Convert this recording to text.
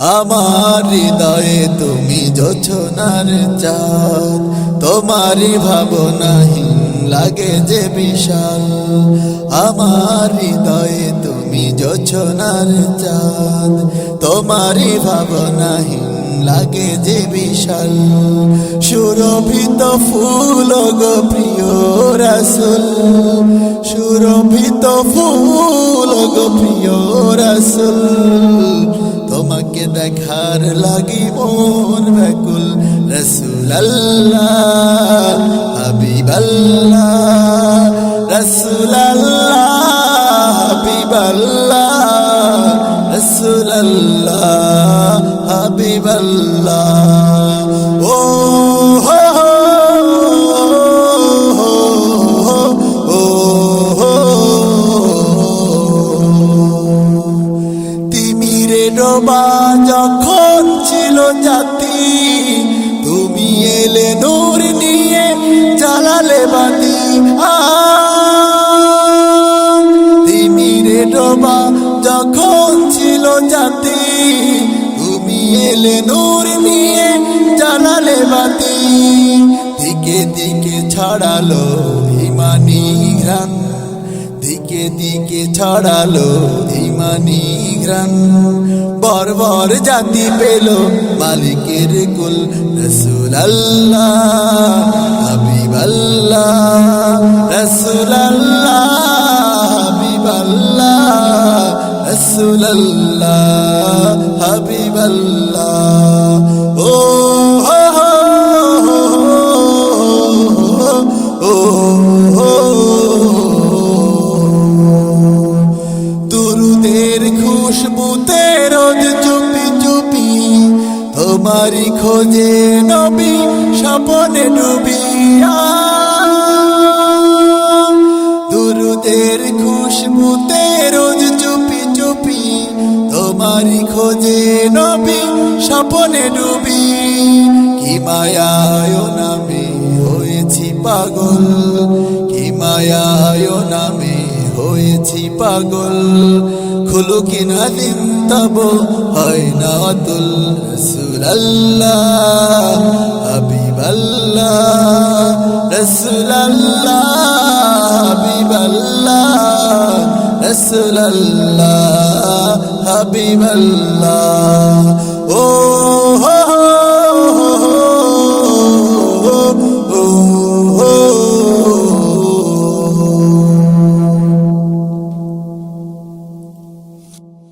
আমার হৃদয়ে তুমি যোছনার চাঁদ। তোমারই ভাবনাহীন লাগে যে বিশাল। আমার হৃদয়ে তুমি যোছনার চাঁদ। তোমারই ভাবনাহীন লাগে যে বিশাল। সুরভিত ফুল গো প্রিয় রাসুল। সুরভিত ফুল গো প্রিয় রাসুল। দেখার লাগি মন ব্যাকুল রসুল আল্লাহ হাবিব আল্লাহ রসুল আল্লাহ হাবিব আল্লাহ রসুল আল্লাহ হাবিব আল্লাহ ও ডোবা যখন ছিল জাতি, তুমি এলে নূর নিয়ে জ্বালালে বাতি। তিমিরে ডোবা যখন ছিল জাতি, তুমি এলে নূর নিয়ে জ্বালালে বাতি। দিকে দিকে ছড়ালো ইমানি ঘ্রাণ, দিকে দিকে ছড়ালো ইমানি ঘ্রাণ। বর্বর জাতি পেল মালিকের কুল রসুল আল্লাহ হাবিব আল্লাহ রসুল আল্লাহ হাবিব আল্লাহ রসুল আল্লাহ হাবিব আল্লাহ ও তরুদের খুশবুতে রোজ চুপি চুপি তোমারি খোঁজে নবী, স্বপনে ডুবি দুরুদের খুশবুতে রোজ চুপি চুপি তোমারি খোঁজে নবী, স্বপনে ডুবি কি মায়ায় নামে হয়েছি পাগল, কি মায়ায় নামে হয়েছি পাগল। খুলু কিনা দিন তব হয় না অতুল রসুল আল্লাহ হাবিব আল্লাহ রসুল আল্লাহ হাবিব আল্লাহ রসুল আল্লাহ হাবিব আল্লাহ ও